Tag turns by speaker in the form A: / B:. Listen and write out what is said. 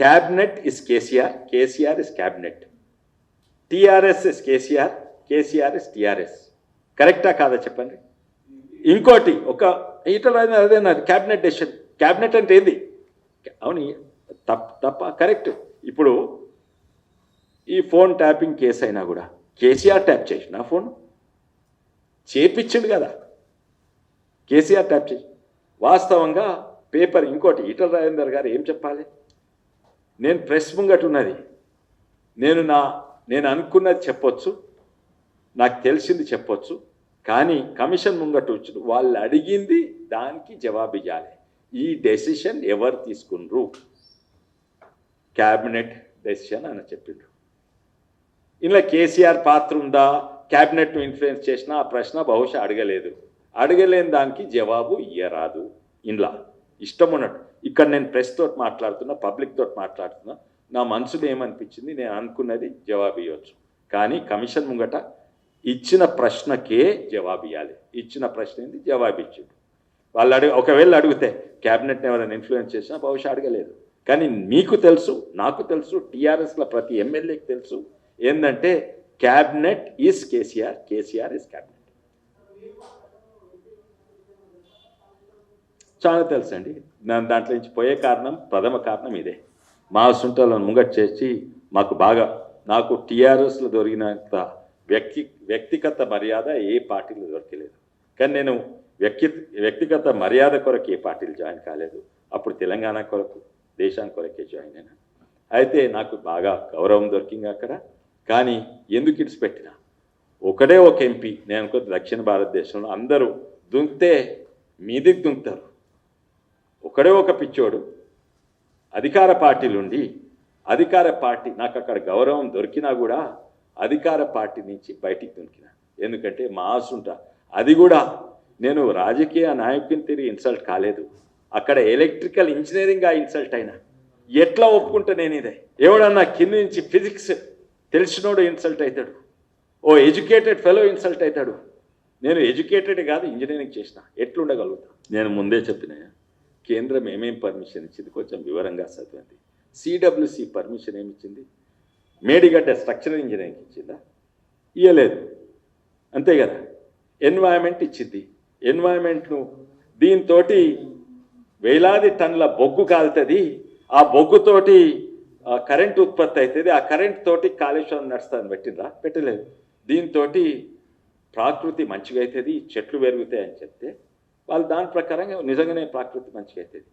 A: Cabinet is KCR KCR is cabinet TRS is KCR KCR is TRS కరెక్టా కాదా చెప్పండి? ఇంకోటి ఒక ఈటల అదే నాది క్యాబినెట్ డెసిషన్ క్యాబినెట్ అంటే ఏంది? అవును తప్ప తప్ప కరెక్ట్ ఇప్పుడు ఈ ఫోన్ ట్యాపింగ్ కేసు అయినా కూడా కేసీఆర్ ట్యాప్ చేసిన ఫోన్? చేపించిండు కదా. కేసీఆర్ ట్యాప్ చేసి. వాస్తవంగా పేపర్ ఇంకోటి ఈటల రాజేందర్ గారు ఏం చెప్పాలి? నేను ప్రెస్ ముంగట ఉన్నది. నేను నా నేను అనుకున్నది చెప్పొచ్చు. నాకు తెలిసింది చెప్పొచ్చు. కానీ కమిషన్ ముంగట వచ్చి వాళ్ళు అడిగింది దానికి జవాబు ఇవ్వాలి ఈ డెసిషన్ ఎవరు తీసుకున్నారు క్యాబినెట్ డెసిషన్ అని చెప్పిండ్రు. ఇలా కేసీఆర్ పాత్ర ఉందా? క్యాబినెట్ను ఇన్ఫ్లుయెన్స్ చేసిన ఆ ప్రశ్న బహుశా అడగలేదు. అడగలేని దానికి జవాబు ఇయ్యరాదు. ఇంట్లో ఇష్టం ఉన్నట్టు ఇక్కడ నేను ప్రెస్ తోటి మాట్లాడుతున్నా పబ్లిక్ తోటి మాట్లాడుతున్నా నా మనసులో ఏమనిపించింది? నేను అనుకున్నది జవాబు ఇవ్వచ్చు కానీ కమిషన్ ముంగట ఇచ్చిన ప్రశ్నకే జవాబు ఇవ్వాలి ఇచ్చిన ప్రశ్న ఏంది? జవాబు ఇచ్చిండు. వాళ్ళు అడుగు ఒకవేళ అడిగితే క్యాబినెట్ని ఎవరైనా ఇన్ఫ్లుయెన్స్ చేసినా బహుశా అడగలేదు. కానీ మీకు తెలుసు నాకు తెలుసు టీఆర్ఎస్లో ప్రతి ఎమ్మెల్యేకి తెలుసు ఏంటంటే cabinet is KCR KCR is cabinet. చాలా తెలుసండి. నేను దాంట్లో నుంచి పోయే కారణం ప్రథమ కారణం ఇదే. మా సుంటలను ముంగట్ చేసి మాకు బాగా నాకు టీఆర్ఎస్లో దొరికినంత వ్యక్తి వ్యక్తిగత మర్యాద ఏ పార్టీలో దొరకలేదు. కానీ నేను వ్యక్తి వ్యక్తిగత మర్యాద కొరకు ఏ పార్టీలు జాయిన్ కాలేదు. అప్పుడు తెలంగాణ కొరకు దేశానికి కొరకే జాయిన్ అయినా. అయితే నాకు బాగా గౌరవం దొరికింది అక్కడ. కానీ ఎందుకు ఇడిచిపెట్టిన ఒకడే ఒక ఎంపీ నేను అనుకో దక్షిణ భారతదేశంలో అందరూ దుంకితే మీదికి దుంకుతారు. ఒకడే ఒక పిచ్చోడు. అధికార పార్టీలుండి అధికార పార్టీ నాకు అక్కడ గౌరవం దొరికినా కూడా అధికార పార్టీ నుంచి బయటికి దొరికిన. ఎందుకంటే మా ఆసుంట అది కూడా నేను రాజకీయ నాయకుని తిరిగి ఇన్సల్ట్ కాలేదు. అక్కడ ఎలక్ట్రికల్ ఇంజనీరింగ్ ఆ ఇన్సల్ట్ అయినా. ఎట్లా ఒప్పుకుంటా నేను ఇదే? ఎవడన్నా కింద నుంచి ఫిజిక్స్ తెలిసినోడు ఇన్సల్ట్ అవుతాడు ఓ ఎడ్యుకేటెడ్ ఫెలో ఇన్సల్ట్ అవుతాడు నేను ఎడ్యుకేటెడ్ కాదు ఇంజనీరింగ్ చేసిన. ఎట్లుండగలుగుతా? నేను ముందే చెప్పిన. కేంద్రం ఏమేం పర్మిషన్ ఇచ్చింది? కొంచెం వివరంగా చదివండి. సిడబ్ల్యూసి పర్మిషన్ ఏమి ఇచ్చింది మేడిగడ్డ స్ట్రక్చరల్ ఇంజనీరింగ్ ఇచ్చిందా? ఇవ్వలేదు అంతే కదా? ఎన్వైరన్మెంట్ ఇచ్చింది. ఎన్వైరన్మెంట్ను దీంతో వేలాది టన్నుల బొగ్గు కాలుతుంది. ఆ బొగ్గుతోటి కరెంట్ ఉత్పత్తి అవుతుంది ఆ కరెంట్ తోటి కాలుష్యం నడుస్తుంది పెట్టిందా పెట్టలేదు. దీంతో ప్రాకృతి మంచిగా అవుతుంది చెట్లు పెరుగుతాయి అని చెప్తే వాళ్ళు దాని ప్రకారంగా నిజంగానే ప్రాకృతి మంచిగా అవుతుంది.